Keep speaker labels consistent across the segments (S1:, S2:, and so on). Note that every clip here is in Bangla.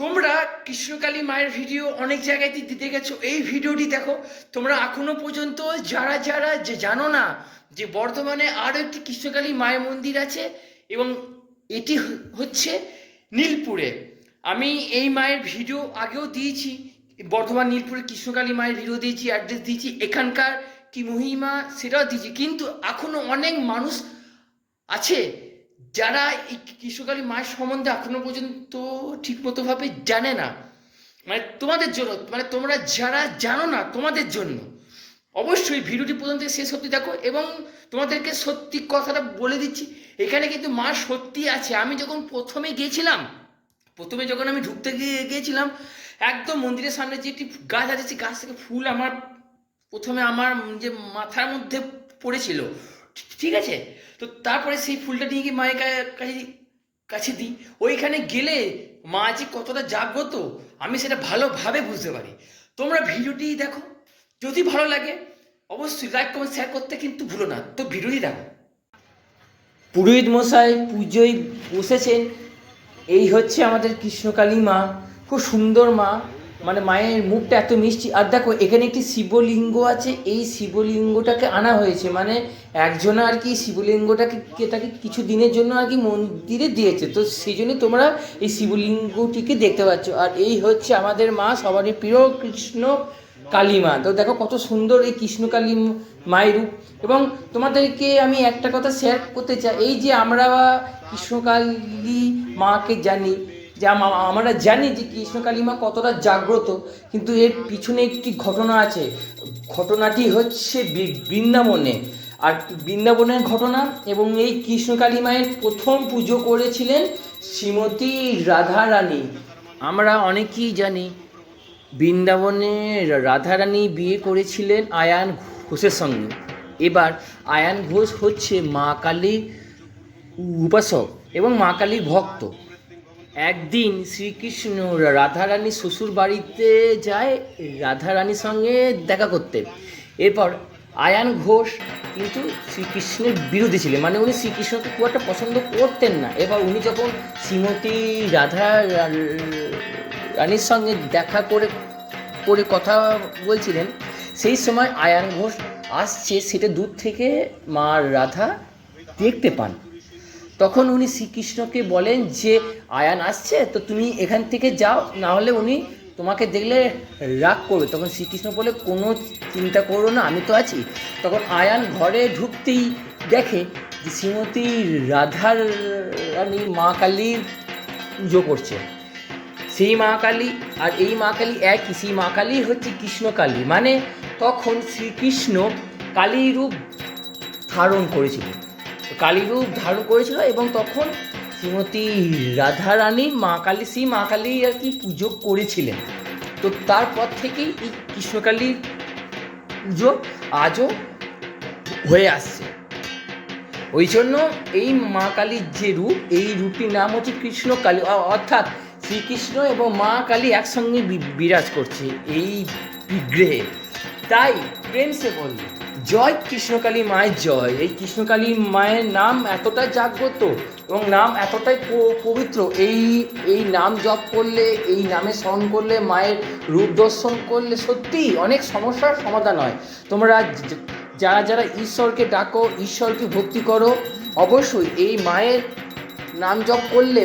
S1: তোমরা কৃষ্ণকালী মায়ের ভিডিও অনেক জায়গায় দিতে গেছো। এই ভিডিওটি দেখো। তোমরা এখনও পর্যন্ত যারা যারা যে জানো না যে বর্ধমানে আরও একটি কৃষ্ণকালী মায়ের মন্দির আছে এবং এটি হচ্ছে নীলপুরে। আমি এই মায়ের ভিডিও আগেও দিয়েছি। বর্ধমান নীলপুরে কৃষ্ণকালী মায়ের ভিডিও দিয়েছি অ্যাড্রেস দিয়েছি। এখানকার কি মহিমা সেটাও দিয়েছি। কিন্তু এখনও অনেক মানুষ আছে যারা এই কৃষ্ণকালী মায়ের সম্বন্ধে এখনও পর্যন্ত ঠিকমতোভাবে জানে না মানে তোমাদের জন্য মানে তোমরা যারা জানো না তোমাদের জন্য, অবশ্যই ভিডিওটি প্রথম থেকে শেষ অব্দি দেখো এবং তোমাদেরকে সত্যি কথাটা বলে দিচ্ছি, এখানে কিন্তু মা সত্যি আছে। আমি যখন প্রথমে গিয়েছিলাম, প্রথমে যখন আমি ঢুকতে গিয়ে গিয়েছিলাম, একদম মন্দিরের সামনে যে একটি গাছ আছে, সেই গাছ থেকে ফুল আমার প্রথমে আমার যে মাথার মধ্যে পড়েছিল, ঠিক আছে? তো তারপরে সেই ফুলটা নিয়ে গিয়ে মায়ের কাছে কাছে দিই। ওইখানে গেলে মা যে কতটা জাগ্রত, আমি সেটা ভালোভাবে বুঝতে পারি। তোমরা ভিডিওটি দেখো। যদি ভালো লাগে, অবশ্যই লাইক কমেন্ট শেয়ার করতে কিন্তু ভুলো না। তো ভিডিওটি দেখো। পুরোহিত মশাই পুজোয় বসেছেন। এই হচ্ছে আমাদের কৃষ্ণকালী মা। খুব সুন্দর মা। মানে মায়ের মুখটা এত মিষ্টি। আর দেখো, এখানে একটি শিবলিঙ্গ আছে, এই শিবলিঙ্গটাকে আনা হয়েছে। মানে একজন আর কি শিবলিঙ্গটাকে তাকে কিছু দিনের জন্য আর কি মন্দিরে দিয়েছে। তো সেই জন্য তোমরা এই শিবলিঙ্গটিকে দেখতে পাচ্ছ। আর এই হচ্ছে আমাদের মা, সবারই প্রিয় কৃষ্ণ কালী মা। তো দেখো কত সুন্দর এই কৃষ্ণকালী মায়ের রূপ। এবং তোমাদেরকে আমি একটা কথা শেয়ার করতে চাই। এই যে আমরা কৃষ্ণকালী মাকে জানি যে আমরা জানি যে কৃষ্ণকালী মা কতটা জাগ্রত, কিন্তু এর পিছনে একটি ঘটনা আছে। ঘটনাটি হচ্ছে বৃন্দাবনে। আর বৃন্দাবনের ঘটনা এবং এই কৃষ্ণকালী মায়ের প্রথম পুজো করেছিলেন শ্রীমতী রাধারানী। আমরা অনেকেই জানি, বৃন্দাবনে রাধারানী বিয়ে করেছিলেন আয়ান ঘোষের সঙ্গে। এবার আয়ান ঘোষ হচ্ছে মা কালীর উপাসক এবং মা কালীর ভক্ত। একদিন শ্রীকৃষ্ণ রাধারানী শ্বশুর বাড়িতে যায় রাধারানীর সঙ্গে দেখা করতে। এরপর আয়ান ঘোষ কিন্তু শ্রীকৃষ্ণের বিরোধী ছিলেন। মানে উনি শ্রীকৃষ্ণকে খুব একটা পছন্দ করতেন না। এবার উনি যখন শ্রীমতী রাধা রানীর সঙ্গে দেখা করে করে কথা বলছিলেন, সেই সময় আয়ান ঘোষ আসছে, সেটা দূর থেকে মা রাধা দেখতে পান। তখন উনি শ্রীকৃষ্ণকে বলেন যে, আয়ান আসছে, তো তুমি এখান থেকে যাও, না হলে উনি তোমাকে দেখলে রাগ করবে। তখন শ্রীকৃষ্ণ বলে, কোনো চিন্তা করো না, আমি তো আছি। তখন আয়ান ঘরে ঢুকতেই দেখে যে শ্রীমতী রাধার রানী মা কালীর পুজো করছে। সেই মা কালী আর এই মা কালী একই, সেই মা কালী হচ্ছে কৃষ্ণকালী মানে তখন শ্রীকৃষ্ণ কালী রূপ ধারণ করেছিল কালী রূপ ধারণ করেছিল এবং তখন শ্রীমতী রাধারানী, মা কালী, শ্রী মা কালী আর কি পুজো করেছিলেন। তো তারপর থেকেই এই কৃষ্ণকালীর পুজো আজও হয়ে আসছে। ওই জন্য এই মা কালীর যে রূপ, এই রূপটির নাম হচ্ছে কৃষ্ণ কালী। অর্থাৎ শ্রীকৃষ্ণ এবং মা কালী একসঙ্গে বিরাজ করছে এই বিগ্রহে। তাই প্রেম সে বল জয় কৃষ্ণকালী মায়ের জয়। এই কৃষ্ণকালী মায়ের নাম এতটাই জাগ্রত এবং নাম এতটাই পবিত্র। এই এই নাম জপ করলে, এই নামে স্মরণ করলে, মায়ের রূপ দর্শন করলে সত্যিই অনেক সমস্যার সমাধান হয়। তোমরা যারা যারা ঈশ্বরকে ডাকো, ঈশ্বরকে ভক্তি করো, অবশ্যই এই মায়ের নাম জপ করলে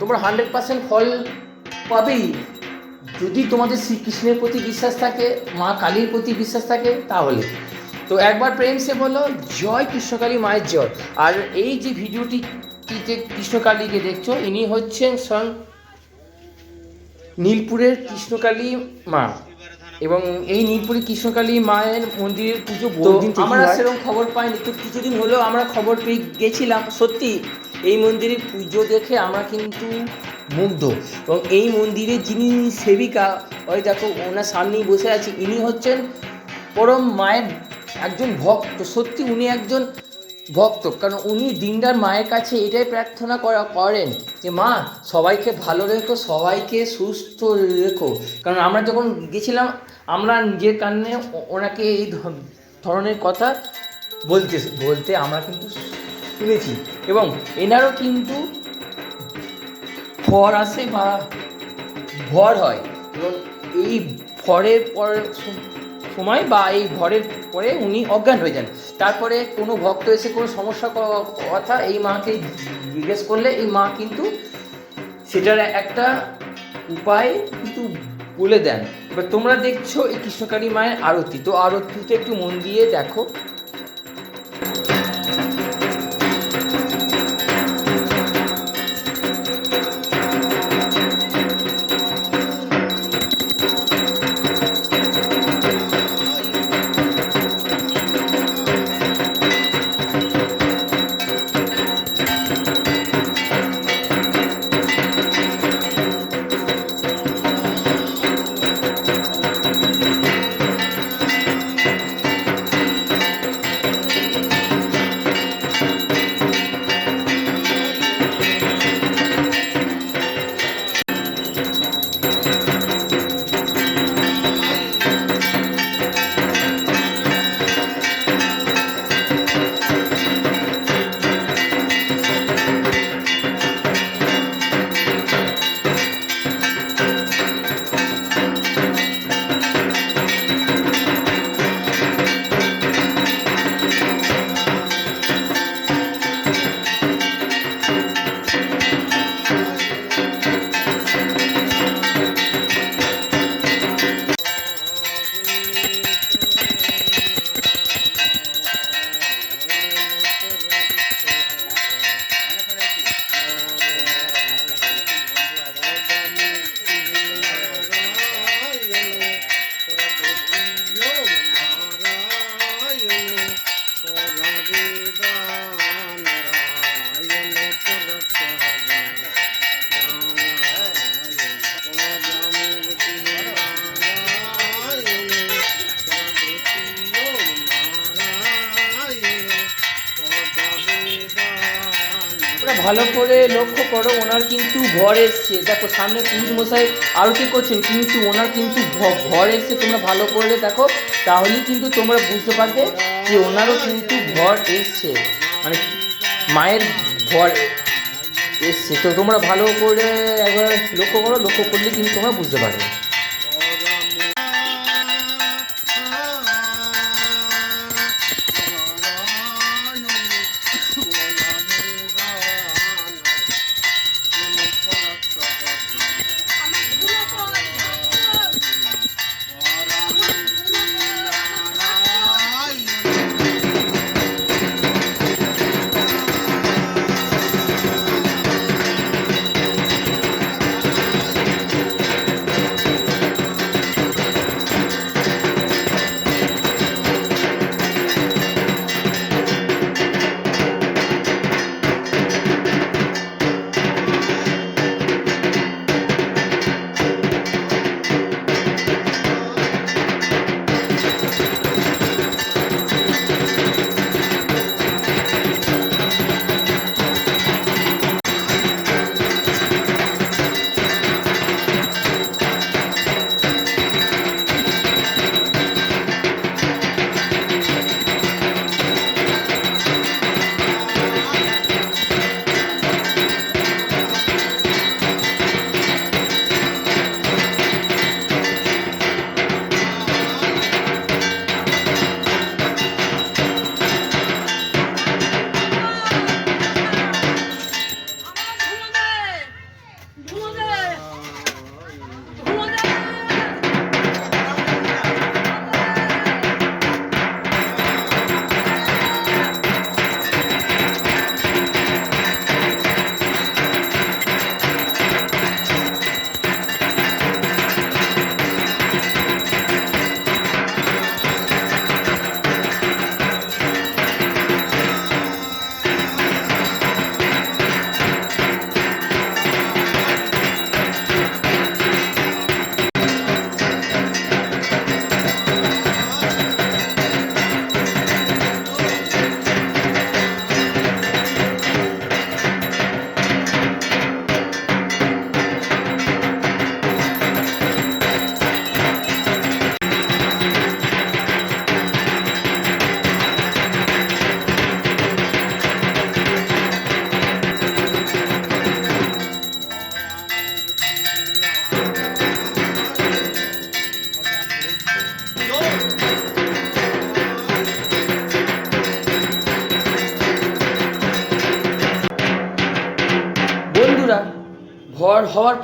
S1: তোমরা হান্ড্রেড পার্সেন্ট ফল পাবেই। যদি তোমাদের শ্রীকৃষ্ণের প্রতি বিশ্বাস থাকে, মা কালীর প্রতি বিশ্বাস থাকে, তাহলে। তো একবার প্রেম সে বলো জয় কৃষ্ণকালী মায়ের জয়। আর এই যে ভিডিওটি যে কৃষ্ণকালীকে দেখছ ইনি হচ্ছেন স্বয়ং নীলপুরের কৃষ্ণকালী মা। এবং এই নীলপুরের কৃষ্ণকালী মায়ের মন্দিরের পুজো
S2: আমরা সেরকম খবর পাইনি। তো কিছুদিন হলেও আমরা খবর পেয়ে গেছিলাম। সত্যি এই মন্দিরের পুজো দেখে আমরা কিন্তু মুগ্ধ। এবং এই মন্দিরে যিনি সেবিকা ওই দেখো ওনার সামনেই বসে আছে ইনি হচ্ছেন পরম মায়ের একজন ভক্ত সত্যি উনি একজন ভক্ত, কারণ উনি দিনদার মায়ের কাছে এটাই প্রার্থনা করা, করেন যে, মা, সবাইকে ভালো রেখো, সবাইকে সুস্থ রেখো। কারণ আমরা যখন গেছিলাম, আমরা নিজের কারণে ওনাকে এই ধরনের কথা বলতে বলতে আমরা কিন্তু শুনেছি। এবং এনারও কিন্তু খড় আসে বা
S1: ভর হয়। এবং এই ভরের পর সময় বা এই ঘরের পরে উনি অজ্ঞান হয়ে যান। তারপরে কোনো ভক্ত এসে কোনো সমস্যা কথা এই মাকে জিজ্ঞেস করলে এই মা কিন্তু সেটার একটা উপায় কিন্তু বলে দেন। এবার তোমরা দেখছ এই কৃষ্ণকালী মায়ের আরতি। তো আরতিতে একটু মন দিয়ে দেখো। করে লক্ষ্য করো, ওনার কিন্তু ঘর এসছে। দেখো, সামনে পুরুষ মশাই আরতি করছেন, কিন্তু ওনার কিন্তু ঘর এসছে, তোমরা ভালো করে দেখো। তাহলেই কিন্তু তোমরা বুঝতে পারবে যে ওনারও কিন্তু ঘর এসছে। মানে মায়ের ঘর এসছে। তো তোমরা ভালো করে একবার লক্ষ্য করো, লক্ষ্য করলে কিন্তু তোমরা বুঝতে পারবে।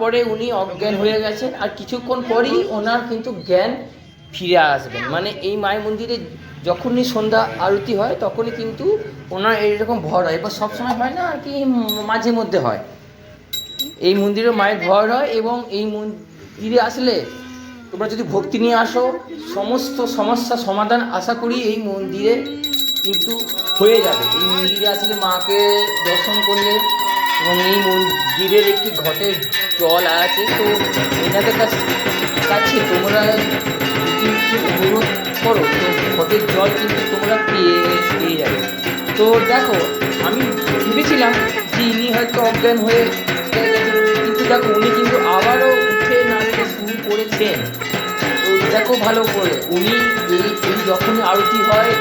S1: হওয়ার পরে উনি অজ্ঞান হয়ে গেছেন আর কিছুক্ষণ পরই ওনার কিন্তু জ্ঞান ফিরে আসবেন মানে এই মায়ের মন্দিরে যখনই সন্ধ্যা আরতি হয়, তখনই কিন্তু ওনার এইরকম ভর হয়। এবার সবসময় হয় না আর কি মাঝে মধ্যে হয়। এই মন্দিরে মায়ের ভর হয় এবং এই মন্দিরে আসলে তোমরা যদি ভক্তি নিয়ে আসো, সমস্ত সমস্যা সমাধান আশা করি এই মন্দিরে কিন্তু হয়ে যাবে। এই মন্দিরে আসলে মাকে দর্শন করলে এবং এই মন্দিরের একটি ঘটের জল আছে, তো এনাদের কাছে কাছে তোমরা অনুরোধ করো, তো ঘটের জল কিন্তু তোমরা পেয়ে পেয়ে যাবে। তো দেখো, আমি ভেবেছিলাম যে ইনি হয়তো অজ্ঞান হয়ে কিন্তু দেখো উনি কিন্তু আবারও উঠে নাচতে শুরু করেছেন। তো দেখো ভালো করে, উনি এই এই যখনই আরতি হয়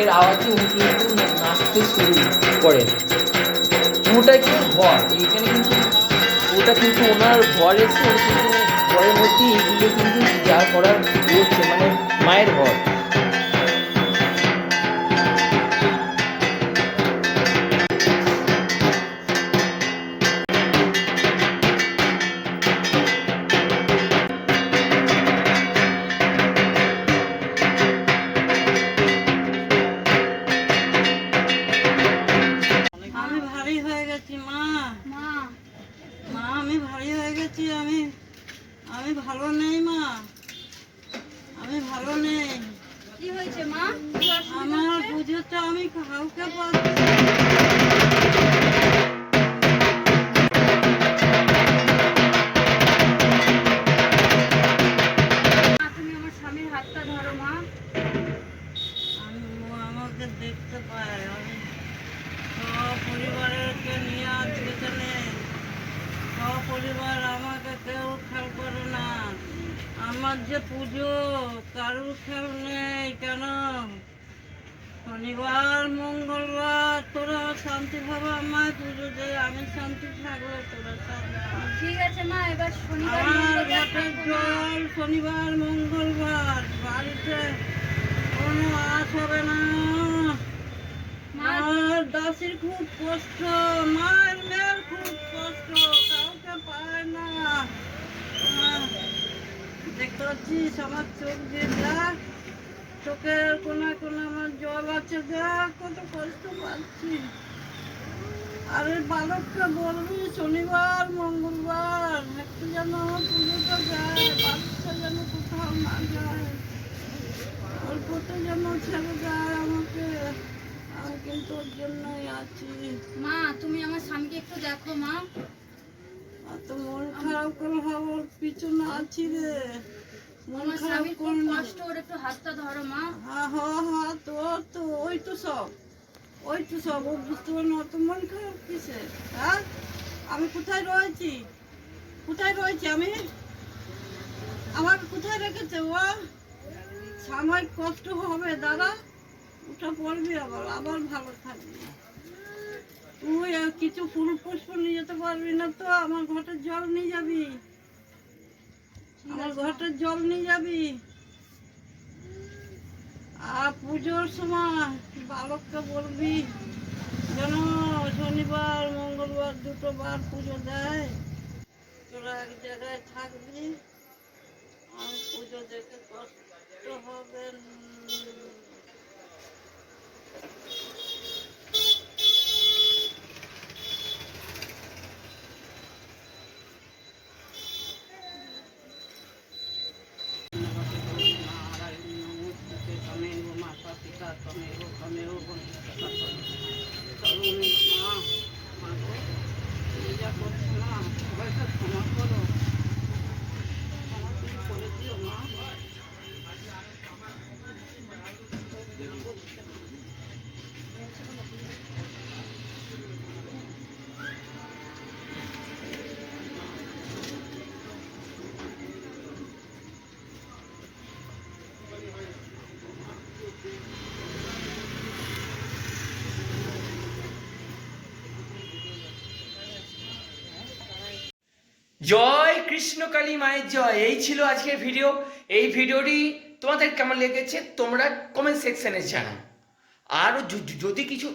S1: এর আওয়াজে উনি কিন্তু নাচতে শুরু করেন। পুরোটাই কিন্তু ভর, এইখানে কিন্তু ওটা কিন্তু ওনার ঘর এসে কিন্তু ঘরের মধ্যে এইগুলো কিন্তু যা করার করছে মানে মায়ের ভর
S3: ভারী আমি। আমি ভালো নেই মা। আমি ভালো নেই।
S4: কি হয়েছে মা?
S3: আমার? পুজোটা আমি কাউকে পাচ্ছি পরিবার আমাকে কেউ খেয়াল করে না। আমার যে পুজো কারুর খেয়াল নেই কেন? শনিবার মঙ্গলবার তোরা শান্তিভাবে আমায় পুজো দে আমি শান্তি থাকলে তোরা
S4: ঠিক আছে মা এবার শনিবার
S3: আমার জল শনিবার মঙ্গলবার বাড়িতে কোনো আশ হবে না।
S4: মা
S3: আমার দাসির খুব কষ্ট মায়ের মেয়ের খুব কষ্ট কাউকে পায় না আহ, পাচ্ছিস আমার চোখ দিয়ে দেখ চোখের কোনায় কোনায় আমার জল আছে দেখ কত কষ্ট পাচ্ছি। আরে বালককে বলবি শনিবার মঙ্গলবার একটু যেন আমার পুজোটা যায় বাচ্চা যেন কোথাও না যায়। ওর অল্পতে যেন ছেড়ে যায় আমাকে আমি কিন্তু ওর জন্যই আছি।
S4: মা তুমি আমার স্বামীকে একটু দেখো মা।
S3: তো মন খারাপ করে হওয়ার পিছনে আছি রে। মন
S4: আমার
S3: কর
S4: খুব কষ্ট ওর একটু হাতটা ধরো মা।
S3: হা হা হা তোর তো ওই তো সব। ওই তো সব ও বুঝতে পারে না অত মন খারাপ কিসে হ্যাঁ আমি কোথায় রয়েছি? কোথায় রয়েছি আমি? আমার কোথায় রেখেছে ও? সাময়িক কষ্ট হবে দাদা। ওটা পড়বি আবার আবার ভালো থাকবি। তুই কিছু ফুল পুষ্প নিয়ে যেতে পারবি না তো আমার ঘটের জল নিয়ে যাবি। আমার ঘটের জল নিয়ে যাবি? আর পুজোর সময় বালককে বলবি, যেন শনিবার, মঙ্গলবার দুটো বার পুজো দেয়। তোরা এক জায়গায় থাকবি আমি পুজো দেখে কষ্ট হবে। અમે એવું પણ
S5: জয় কৃষ্ণ কালী মায়ের জয়। এই ছিল আজকের ভিডিও এই ভিডিওটি তোমাদের কেমন লেগেছে তোমরা কমেন্ট সেকশনে জানাও। আর যদি কিছু